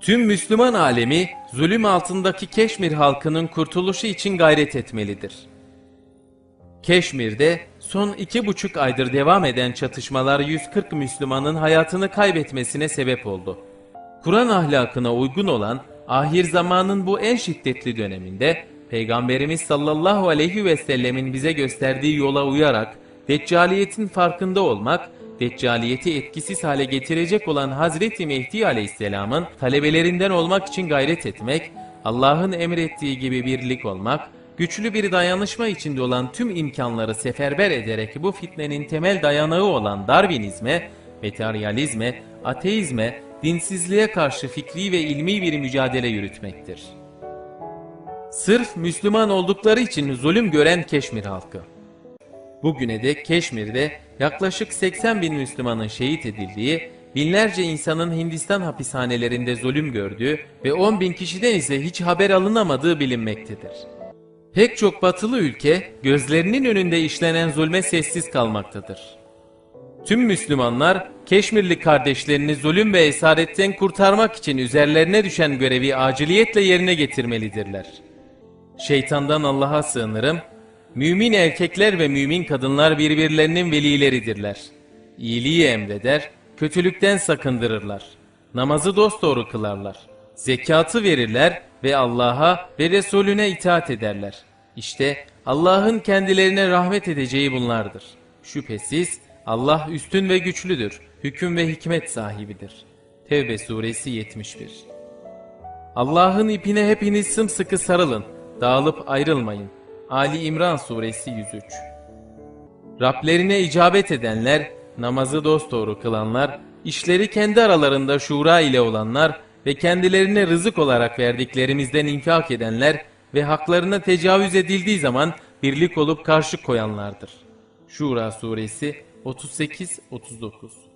Tüm Müslüman alemi zulüm altındaki Keşmir halkının kurtuluşu için gayret etmelidir. Keşmir'de son iki buçuk aydır devam eden çatışmalar 140 Müslümanın hayatını kaybetmesine sebep oldu. Kur'an ahlakına uygun olan ahir zamanın bu en şiddetli döneminde Peygamberimiz sallallahu aleyhi ve sellemin bize gösterdiği yola uyarak Deccaliyetin farkında olmak, Deccaliyeti etkisiz hale getirecek olan Hazreti Mehdi aleyhisselamın talebelerinden olmak için gayret etmek, Allah'ın emrettiği gibi birlik olmak, güçlü bir dayanışma içinde olan tüm imkanları seferber ederek bu fitnenin temel dayanağı olan Darwinizme, materyalizme, ateizme, dinsizliğe karşı fikri ve ilmi bir mücadele yürütmektir. Sırf Müslüman oldukları için zulüm gören Keşmir halkı. Bugüne dek Keşmir'de yaklaşık 80 bin Müslümanın şehit edildiği, binlerce insanın Hindistan hapishanelerinde zulüm gördüğü ve 10 bin kişiden ise hiç haber alınamadığı bilinmektedir. Pek çok batılı ülke gözlerinin önünde işlenen zulme sessiz kalmaktadır. Tüm Müslümanlar Keşmirli kardeşlerini zulüm ve esaretten kurtarmak için üzerlerine düşen görevi aciliyetle yerine getirmelidirler. Şeytandan Allah'a sığınırım. Mümin erkekler ve mümin kadınlar birbirlerinin velileridirler. İyiliği emreder, kötülükten sakındırırlar. Namazı dosdoğru kılarlar. Zekatı verirler ve Allah'a ve Resulüne itaat ederler. İşte Allah'ın kendilerine rahmet edeceği bunlardır. Şüphesiz Allah üstün ve güçlüdür, hüküm ve hikmet sahibidir. Tevbe suresi 71 Allah'ın ipine hepiniz sımsıkı sarılın, dağılıp ayrılmayın. Ali İmran suresi 103 Rablerine icabet edenler, namazı dosdoğru kılanlar, işleri kendi aralarında şura ile olanlar ve kendilerine rızık olarak verdiklerimizden infak edenler ve haklarına tecavüz edildiği zaman birlik olup karşı koyanlardır. Şura suresi 38-39